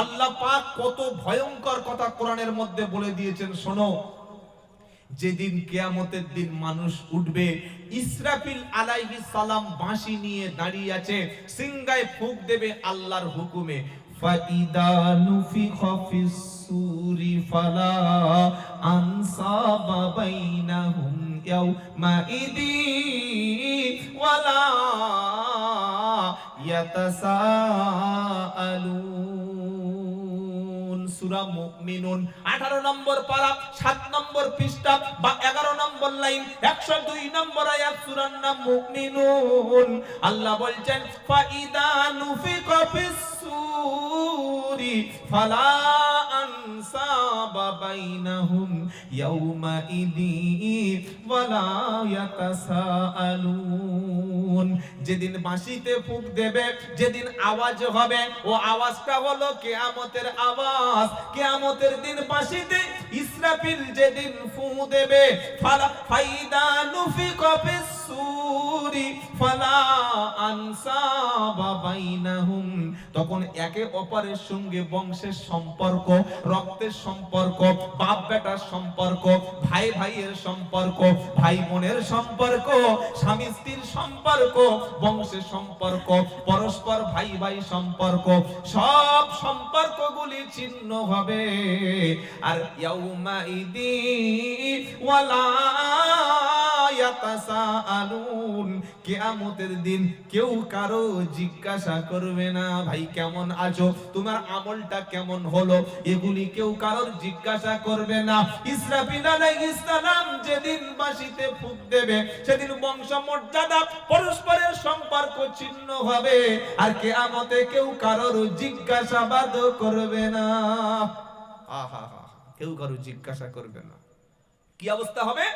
আল্লাহ পাক কত ভয়ঙ্কর কথা কোরআনের মধ্যে বলে দিয়েছেন, শোনো। যেদিন কেয়ামতের দিন মানুষ উঠবে, ইসরাফিল আলাইহি সালাম বাঁশি নিয়ে দাঁড়িয়ে আছে সিংগায় ফুঁক দেবে আল্লাহর হুকুমে। ফাইদা নুফিখা ফালা সূরা মুমিনুন। 18 নম্বর পারা 7 নম্বর পৃষ্ঠা বা 11 নম্বর লাইন 102 নম্বর আয়াত সূরার নাম মুমিনুন। আল্লাহ বলছেন, ফাইদা নুফিকা ফিস সুরি, ফালা বাইনাহুম ইয়াউমাইদি ওয়ালা ইয়াতাসাআলুন যেদিন বাঁশিতে ফুঁক দেবে, যেদিন আওয়াজ হবে, ও আওয়াজটা হলো কেয়ামতের আওয়াজ। কেয়ামতের দিন বাঁশিতে ইসরাফিল যেদিন ফু দেবে ফাইদা নুফিকা ফিস বাইনাহুম। তখন একে অপরের সঙ্গে বংশের সম্পর্ক, রক্তের সম্পর্ক, বাপ বেটার সম্পর্ক, ভাই ভাইয়ের সম্পর্ক, ভাই বোনের সম্পর্ক, স্বামী স্ত্রীর সম্পর্ক, বংশের সম্পর্ক, পরস্পর ভাই ভাই সম্পর্ক, সব সম্পর্কগুলি ছিন্ন হবে। আর ইয়াউমাইদি ওয়ালা ইয়াতাসাআলুন কিয়ামতের দিন কেউ কারও জিজ্ঞাসা করবে না, ভাই, কেমন আছো? তোমার আমলটা কেমন হলো? এগুলি কেউ কারোর জিজ্ঞাসা করবে না। ইসরাফিল আলাইহিস সালাম যেদিন বাঁশিতে ফুঁক দেবে, সেদিন বংশ মর্যাদা পরস্পরের সম্পর্ক ছিন্ন হবে। আর কিয়ামতে কেউ কারোর জিজ্ঞাসাবাদ করবে না। আহা, কেউ কারও জিজ্ঞাসা করবে না। কি অবস্থা হবে?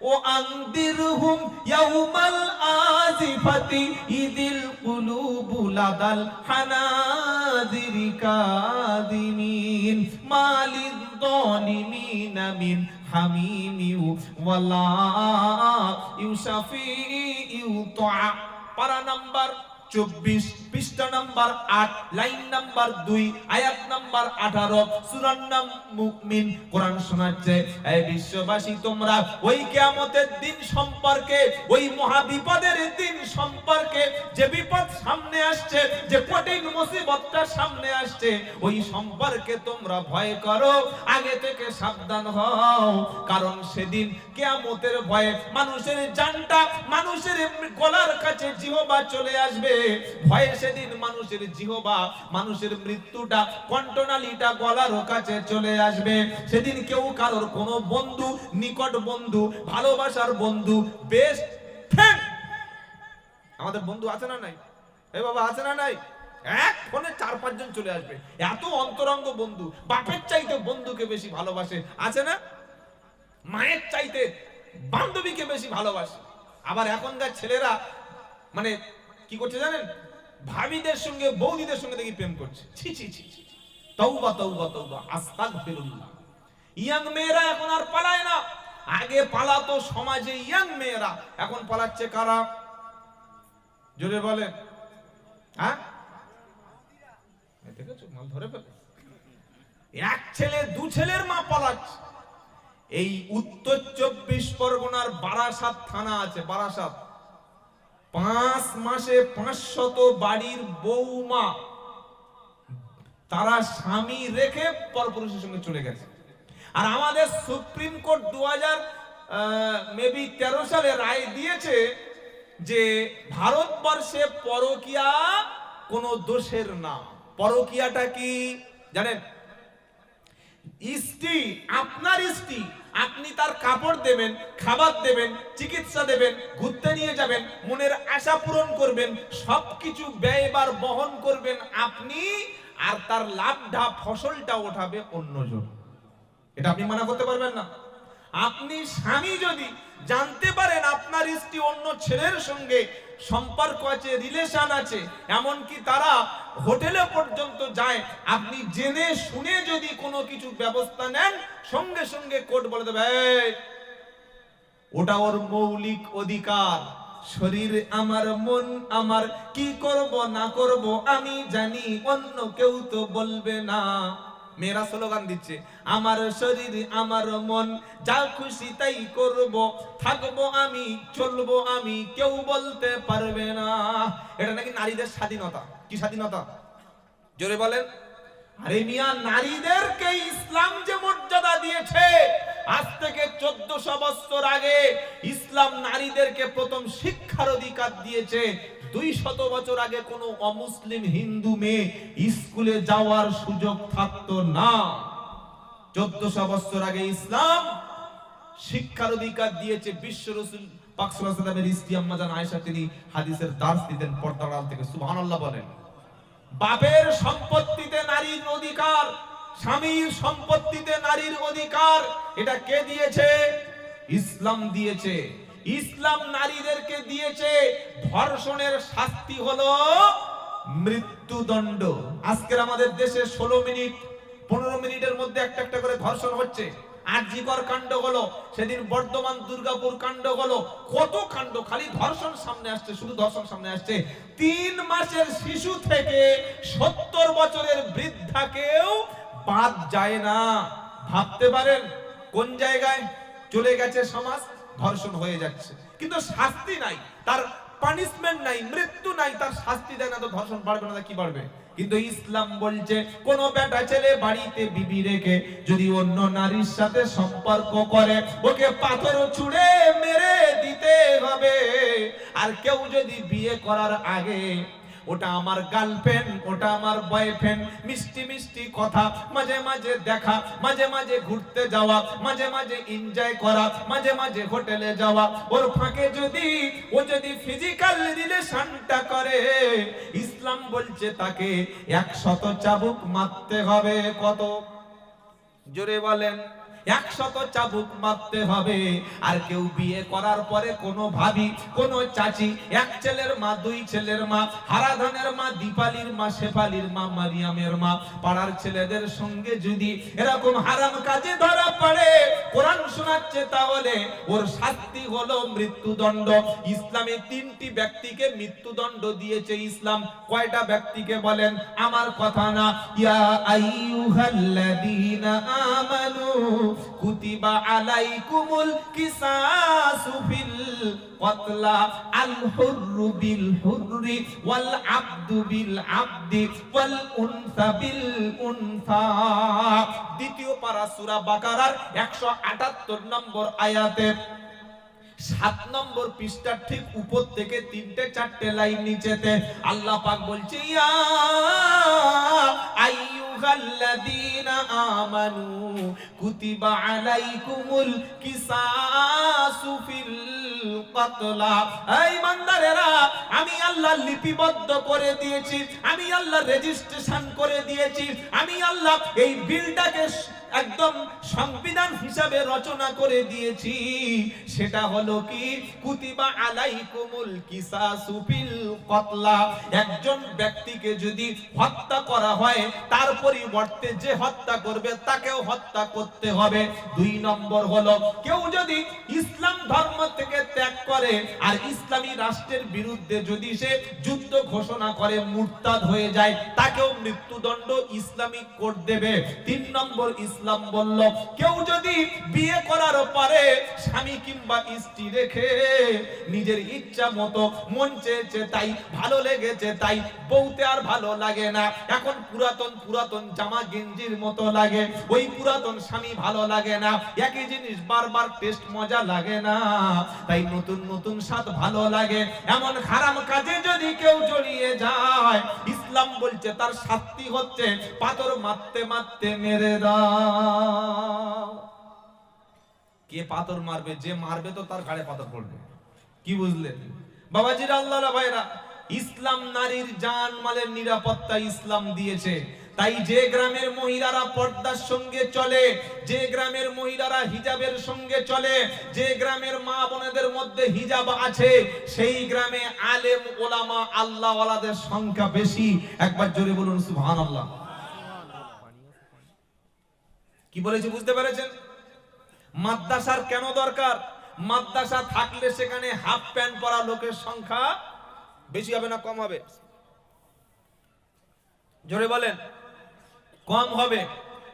আনদিরহুম ইয়াউমাল আজিফাতি ইদিল কুলুবু লাদাল হানাদিরি কাদিমিন মালিদ যালিমিন মিন হামিমিউ ওয়ালা ইউশাফিউ তুআ পারা নাম্বার চব্বিশ, পৃষ্ঠা নাম্বার আট, লাইন নাম্বার দুই, আয়াত নাম্বার আঠারো সুরার নাম মুকমিন কোরআন শোনাচ্ছে এই বিশ্ববাসী, তোমরা ওই কেয়ামতের দিন সম্পর্কে, ওই মহা বিপদের দিন সম্পর্কে যে বিপদ সামনে আসছে, যে কঠিন মুসিবতটা সামনে আসছে, ওই সম্পর্কে তোমরা ভয় করো, আগে থেকে সাবধান হও। কারণ সেদিন কেয়ামতের ভয়ে মানুষের জানটা, মানুষের গলার কাছে জিহবা চলে আসবে ভয়ে সেদিন মানুষের জিহবা, মানুষের মৃত্যুটা, কণ্ঠনালীটা, গলার কাছে চলে আসবে। সেদিন কেউ কারোর কোনো বন্ধু, নিকট বন্ধু, ভালোবাসার বন্ধু বেস্ট ফ্রেন্ড আমাদের বন্ধু আছে না নাই? এ বাবা, আছে না নাই? এক ফোনে চার পাঁচজন চলে আসবে। এত অন্তরঙ্গ বন্ধু, বাপের চাইতে বন্ধুকে বেশি ভালোবাসে। আছে না? মায়ের চাইতে বান্ধবীকে বেশি ভালোবাসে। আবার এখনকার ছেলেরা মানে কি করছে জানেন? ভাবিদের সঙ্গে, বৌদিদের সঙ্গে দেখি প্রেম করছে। ছি ছি ছি তৌবা তৌবা তৌবা আস্তাগফিরুল্লাহ। ইয়াং মেয়েরা এখন আর পালায় না। আগে পালাতো সমাজে ইয়াং মেয়েরা। এখন পালাচ্ছে কারা? জোরে বলেন। হ্যাঁ? দেখেছ? মাল ধরে ফেলে। এক ছেলে, দু ছেলের মা পালাচ্ছে। এই উত্তর চব্বিশ পরগনার বারাসাত থানা আছে, বারাসাত। পাঁচ মাসে পাঁচশত বাড়ির বৌমা তারা স্বামী রেখে পরপুরুষের সঙ্গে চলে গেছে। আর আমাদের সুপ্রিম কোর্ট দু হাজার মেবি তেরো সালে রায় দিয়েছে যে ভারতবর্ষে পরকিয়া কোনো দোষের না। পরকিয়াটা কি? জানেন, স্ত্রী, আপনার স্ত্রী আপনি তার কাপড় দেবেন, খাবার দেবেন, চিকিৎসা দেবেন, ঘুরতে নিয়ে যাবেন, মনের আশা পূরণ করবেন, সবকিছু ব্যয়বার বহন করবেন আপনি, আর তার লাভটা, ফসলটা ওঠাবে অন্যজন। এটা আপনি মানা করতে পারবেন না। আপনি স্বামী যদি জানতে পারেন আপনার স্ত্রী অন্য ছেলের সঙ্গে সম্পর্ক আছে রিলেশন আছে এমনকি তারা হোটেলে পর্যন্ত যায়। আপনি জেনে শুনে যদি কোনো কিছু ব্যবস্থা নেন সঙ্গে সঙ্গে কোর্ট বলে দেবে "এই, ওটা ওর মৌলিক অধিকার। শরীর আমার মন আমার কি করব না করব আমি জানি অন্য কেউ তো বলবে না। মেয়েরা স্লোগান দিচ্ছে, আমার শরীর, আমার মন, যা খুশি তাই করব, থাকব আমি, চলবো আমি, কেউ বলতে পারবে না। এটা নাকি নারীদের স্বাধীনতা? কি স্বাধীনতা? জোরে বলেন। আরে মিয়া নারীদেরকে ইসলাম যে মর্যাদা দিয়েছে, আজ থেকে চোদ্দশো বছর আগে ইসলাম নারীদেরকে প্রথম শিক্ষার অধিকার দিয়েছে দুই শত বছর আগে কোনো অমুসলিম হিন্দু মেয়ে স্কুলে যাওয়ার সুযোগ থাকতো না। চোদ্দশো বছর আগে ইসলাম শিক্ষার অধিকার দিয়েছে বিশ্ব রসুল হাদিসের দাস বলেন সম্পত্তিতে নারীর অধিকার, স্বামীর সম্পত্তিতে নারীর অধিকার, এটা কে দিয়েছে? ইসলাম দিয়েছে। ইসলাম নারীদেরকে দিয়েছে, ধর্ষণের শাস্তি হলো মৃত্যুদণ্ড। আজকের আমাদের দেশে ষোলো মিনিট, পনেরো মিনিটের মধ্যে একটা একটা করে ধর্ষণ হচ্ছে। আরজিকর কাণ্ড হলো, সেদিন বর্ধমান দুর্গাপুর কাণ্ড হলো, কত কাণ্ড, খালি ধর্ষণ সামনে আসছে, শুধু ধর্ষণ সামনে আসছে। তিন মাসের শিশু থেকে সত্তর বছরের বৃদ্ধাকেও বাদ যায় না। ভাবতে পারেন, কোন জায়গায় চলে গেছে সমাজ? ধর্ষণ হয়ে যাচ্ছে। কিন্তু শাস্তি নাই, তার পানিশমেন্ট নাই, মৃত্যু নাই, তার শাস্তি দেয় না তো ধর্ষণ বাড়বে না কি বাড়বে? কিন্তু ইসলাম বলছে, কোন বেটা ছেলে বাড়িতে বিবি রেখে যদি অন্য নারীর সাথে সম্পর্ক করে, ওকে পাথর ছুঁড়ে মেরে দিতে হবে। আর কেউ যদি বিয়ে করার আগে ওটা আমার গার্লফ্রেন্ড ওটা আমার বয়ফ্রেন্ড মিষ্টি মিষ্টি কথা, মাঝে মাঝে দেখা, মাঝে মাঝে ঘুরতে যাওয়া, মাঝে মাঝে এনজয় করা, মাঝে মাঝে হোটেলে যাওয়া। ওর ফাঁকে যদি, ও যদি ফিজিক্যাল রিলেশনটা করে, ইসলাম বলছে তাকে, একশত চাবুক মারতে হবে কত? জোরে বলেন। একশত চাবুক মারতে হবে। আর কেউ বিয়ে করার পরে কোনো ভাবি, কোনো চাচি, এক ছেলের মা, দুই ছেলের মা, হারাধনের মা, দীপালির মা, শেফালির মা, মারিয়ামের মা, পাড়ার ছেলেদের সঙ্গে যদি এরকম হারাম কাজে ধরা পড়ে, কোরআন শোনাচ্ছে তাহলে ওর শাস্তি হলো মৃত্যুদণ্ড। ইসলামে তিনটি ব্যক্তিকে মৃত্যুদণ্ড দিয়েছে ইসলাম। কয়টা ব্যক্তিকে বলেন? আমার কথা না। ইয়া আইয়ুহাল্লাযীনা আমানু কুতিবা আলাইকুমুল কিসাসু ফিল কতলা আল হুররু বিল হুররি ওয়াল বিল ওয়াল উনসা বিল উনসা। দ্বিতীয় পারা সূরা বাকারার 178 নম্বর আয়াতে সাত নম্বর পৃষ্ঠার ঠিক উপর থেকে তিনটে চারটে লাইন নিচেতে আল্লাহ পাক বলছে, ইয়া আমি আল্লাহ লিপিবদ্ধ করে দিয়েছি আমি আল্লাহ রেজিস্ট্রেশন করে দিয়েছি আমি আল্লাহ এই বিলটাকে একদম সংবিধান হিসাবে রচনা করে দিয়েছি। সেটা হলো কি? কুতিবা আলাইকুমুল কিসাসু ফিল কতলা। একজন ব্যক্তিকে যদি হত্যা করা হয়, তার পরিবর্তে যে হত্যা করবে, তাকেও হত্যা করতে হবে। দুই নম্বর হলো, কেউ যদি ইসলাম ধর্ম থেকে ত্যাগ করে, আর ইসলামী রাষ্ট্রের বিরুদ্ধে যদি সে যুদ্ধ ঘোষণা করে, মুরতাদ হয়ে যায়, তাকেও মৃত্যুদণ্ড ইসলামিক কোর্ট দেবে। তিন নম্বর ইসলাম বলল, কেউ যদি বিয়ে করার পরে স্বামী কিংবা স্ত্রী রেখে নিজের ইচ্ছা মতো মন চেয়েছে তাই, ভালো লেগেছে তাই, বউতে আর ভালো লাগে না। এখন পুরাতন পুরাতন জামা গেঞ্জির মতো লাগে, ওই পুরাতন স্বামী ভালো লাগে না। একই জিনিস বারবার টেস্ট মজা লাগে না। তাই নতুন নতুন স্বাদ ভালো লাগে। এমন খারাপ কাজে যদি কেউ জড়িয়ে যায় বলছে তার শাস্তি হচ্ছে, পাথর মারতে মারতে মেরে দাও। কে পাথর মারবে, যে মারবে তো তার গাড়ে পাথর পড়বে। কি বুঝলেন বাবাজিরা আল্লাহ ভাইরা ইসলাম নারীর জান মালের নিরাপত্তা ইসলাম দিয়েছে। তাই যে গ্রামের মহিলারা পর্দার সঙ্গে চলে, যে গ্রামের মহিলারা হিজাবের সঙ্গে চলে, যে গ্রামের মা মধ্যে হিজাব আছে, সেই গ্রামে আলেম, ওলামা আল্লাহ ওয়ালাদের সংখ্যা বেশি। একবার জোরে বলুন, সুবহানাল্লাহ। কি বলেছি, বুঝতে পেরেছেন? মাদ্রাসার কেন দরকার? মাদ্রাসা থাকলে সেখানে হাফ প্যান্ট পরা লোকের সংখ্যা বেশি হবে না কম হবে? জোরে বলেন, কম হবে।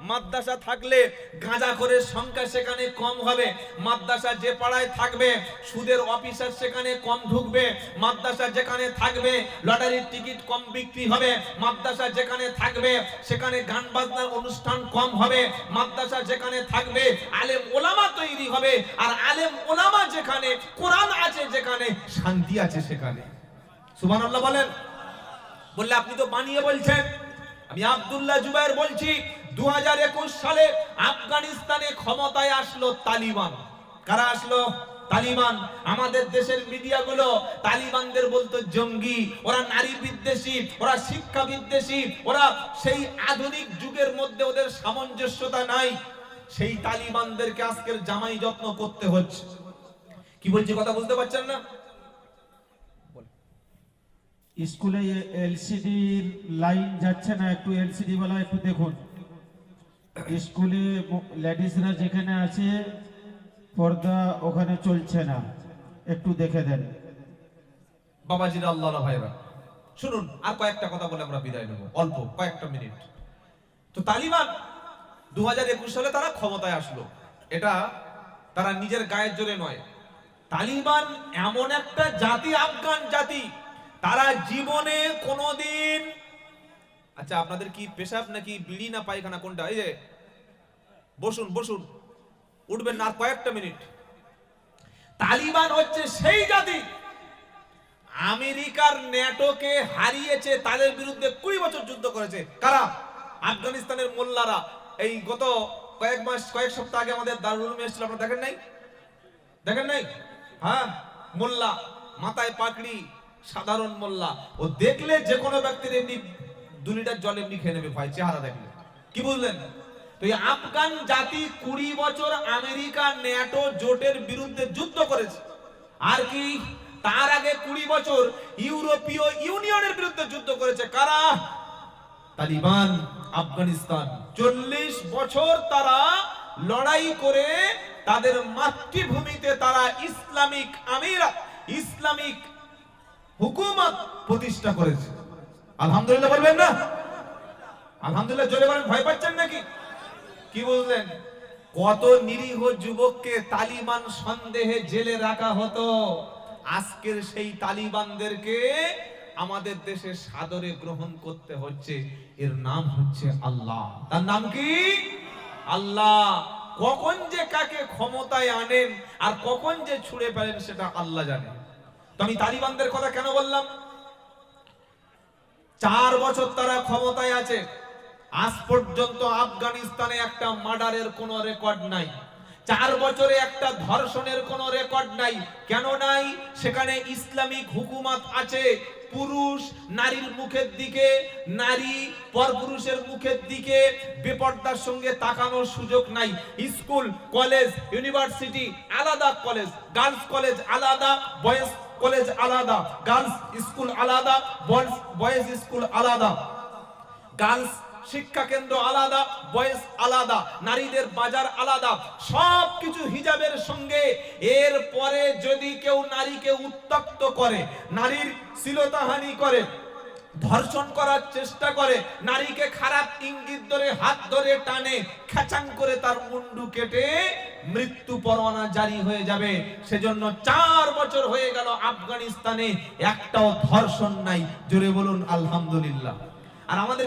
মাদ্রাসা থাকলে গাঁজা করে সংখ্যা সেখানে কম হবে। মাদ্রাসা যে পাড়ায় থাকবে, সুদের অফিসার সেখানে কম ঢুকবে। মাদ্রাসা যেখানে থাকবে, লটারির টিকিট কম বিক্রি হবে। মাদ্রাসা যেখানে থাকবে, সেখানে গান বাজনার অনুষ্ঠান কম হবে। মাদ্রাসা যেখানে থাকবে, আলেম ওলামা তৈরি হবে। আর আলেম ওলামা যেখানে, কোরআন আছে যেখানে, শান্তি আছে সেখানে। সুবহানাল্লাহ বলেন। বললে আপনি তো বানিয়ে বলছেন। আমি আব্দুল্লাহ জুবাইর বলছি দু হাজার একুশ সালে আফগানিস্তানে ক্ষমতায় আসলো তালিবান। কারা আসলো? তালিবান। আমাদের দেশের মিডিয়াগুলো তালিবানদের বলতো জঙ্গি, ওরা নারী বিদ্বেষী, ওরা শিক্ষা বিদ্বেষী, ওরা সেই আধুনিক যুগের মধ্যে ওদের সামঞ্জস্যতা নাই। সেই তালিবানদেরকে আজকের জামাই যত্ন করতে হচ্ছে। কি বলছি কথা বুঝতে পারছেন না? স্কুলে এলসিডির লাইন যাচ্ছে না, একটু এলসিডি वाला একটু দেখুন। স্কুলে লেডিসরা যেখানে আছে, পর্দা ওখানে চলছে না। একটু দেখে দেন। বাবাজির আল্লাহ ভাইরা। শুনুন, আর কয়েকটা কথা বলে আমরা বিদায় নেব। অল্প, কয়েকটা মিনিট। তো তালিবান দু সালে তারা ক্ষমতায় আসলো। এটা তারা নিজের গায়ের জোরে নয়। তালিবান এমন একটা জাতি, আফগান জাতি, তারা জীবনে কোনোদিন আচ্ছা আপনাদের কি পেশাব নাকি বিড়ি না পায়খানা কোনটা? এই যে বসুন বসুন। উঠবেন না কয়েকটা মিনিট। তালিবান হচ্ছে সেই জাতি। আমেরিকার ন্যাটোকে হারিয়েছে, তাদের বিরুদ্ধে কুড়ি বছর যুদ্ধ করেছে। কারা? আফগানিস্তানের মোল্লারা। এই গত কয়েক মাস, কয়েক সপ্তাহ আগে আমাদের দারুল এসেছিল, আপনারা দেখেন নাই? দেখেন নাই? হ্যাঁ মোল্লা, মাথায় পাকড়ি সাধারণ মোল্লা। ও দেখলে যে কোনো ব্যক্তির এমনি দু লিটার জল এমনি খেয়ে নেবে ভাই চেহারা দেখলে। কি বুঝলেন? তো এই আফগান জাতি কুড়ি বছর আমেরিকা ন্যাটো জোটের বিরুদ্ধে যুদ্ধ করেছে। আর কি, তার আগে কুড়ি বছর ইউরোপীয় ইউনিয়নের বিরুদ্ধে যুদ্ধ করেছে কারা? তালিবান, আফগানিস্তান। চল্লিশ বছর তারা লড়াই করে তাদের মাতৃভূমিতে তারা ইসলামিক আমিরা, ইসলামিক হুকুমত প্রতিষ্ঠা করেছে। আলহামদুলিল্লাহ বলবেন না? আলহামদুলিল্লাহ, জোরে বলেন, ভয় পাচ্ছেন নাকি? কি বুঝলেন কত নিরীহ যুবককে তালিবান সন্দেহে জেলে রাখা হতো। আজকের সেই তালিবানদেরকে আমাদের দেশে সাদরে গ্রহণ করতে হচ্ছে। এর নাম হচ্ছে আল্লাহ। তার নাম কি? আল্লাহ। কখন যে কাকে ক্ষমতায় আনেন আর কখন যে ছুড়ে ফেলেন সেটা আল্লাহ জানে। তো আমি তালিবানদের কথা কেন বললাম? চার বছর তারা ক্ষমতায় আছে। আজ পর্যন্ত আফগানিস্তানে একটা মার্ডারের কোনো রেকর্ড নাই। চার বছরে একটা ধর্ষণের কোনো রেকর্ড নাই। কেন নাই? সেখানে ইসলামিক হুকুমত আছে। পুরুষ নারীর মুখের দিকে, নারী পরপুরুষের মুখের দিকে বেপর্দার সঙ্গে তাকানোর সুযোগ নাই। স্কুল, কলেজ, ইউনিভার্সিটি আলাদা কলেজ, গার্লস কলেজ আলাদা, বয়েজ কলেজ আলাদা, গার্লস স্কুল আলাদা, বয়েজ স্কুল আলাদা। গার্লস শিক্ষা কেন্দ্র আলাদা, বয়েস আলাদা, নারীদের বাজার আলাদা সব কিছু হিজাবের সঙ্গে। এর পরে যদি কেউ নারীকে উত্তক্ত করে, নারীর শ্লীলতাহানি করে, ধর্ষণ করার চেষ্টা করে, নারীকে খারাপ ইঙ্গিত ধরে, হাত ধরে টানে খেচাং করে তার মুন্ডু কেটে মৃত্যু পরোয়ানা জারি হয়ে যাবে। সেজন্য চার বছর হয়ে গেল আফগানিস্তানে, একটাও ধর্ষণ নাই। জোরে বলুন, আলহামদুলিল্লাহ। আর আমাদের